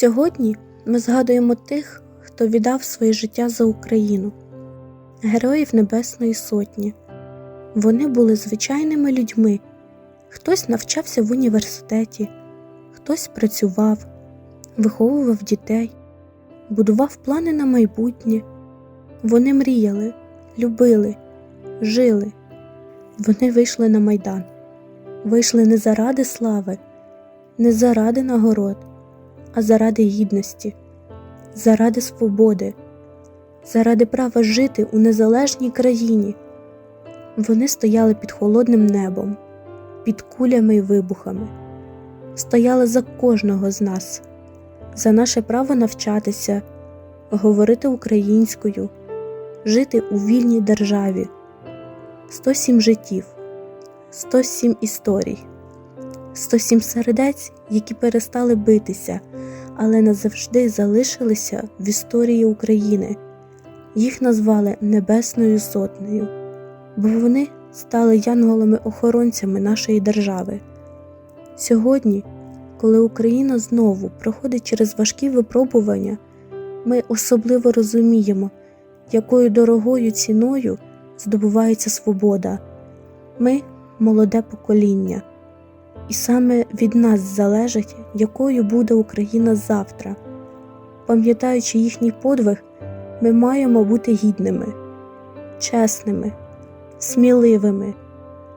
Сьогодні ми згадуємо тих, хто віддав своє життя за Україну, героїв Небесної Сотні. Вони були звичайними людьми. Хтось навчався в університеті, хтось працював, виховував дітей, будував плани на майбутнє. Вони мріяли, любили, жили. Вони вийшли на майдан, вийшли не заради слави, не заради нагород, а заради гідності, заради свободи, заради права жити у незалежній країні. Вони стояли під холодним небом, під кулями й вибухами, стояли за кожного з нас, за наше право навчатися, говорити українською, жити у вільній державі. 107 життів, 107 історій, 107 сердець, які перестали битися, але назавжди залишилися в історії України. Їх назвали Небесною Сотнею, бо вони стали янголами-охоронцями нашої держави. Сьогодні, коли Україна знову проходить через важкі випробування, ми особливо розуміємо, якою дорогою ціною здобувається свобода. Ми молоде покоління, і саме від нас залежить, якою буде Україна завтра. Пам'ятаючи їхній подвиг, ми маємо бути гідними, чесними, сміливими,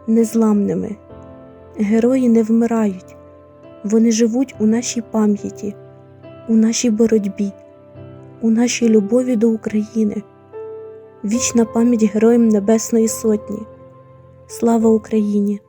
незламними. Герої не вмирають, вони живуть у нашій пам'яті, у нашій боротьбі, у нашій любові до України. Вічна пам'ять Героям Небесної Сотні. Слава Україні!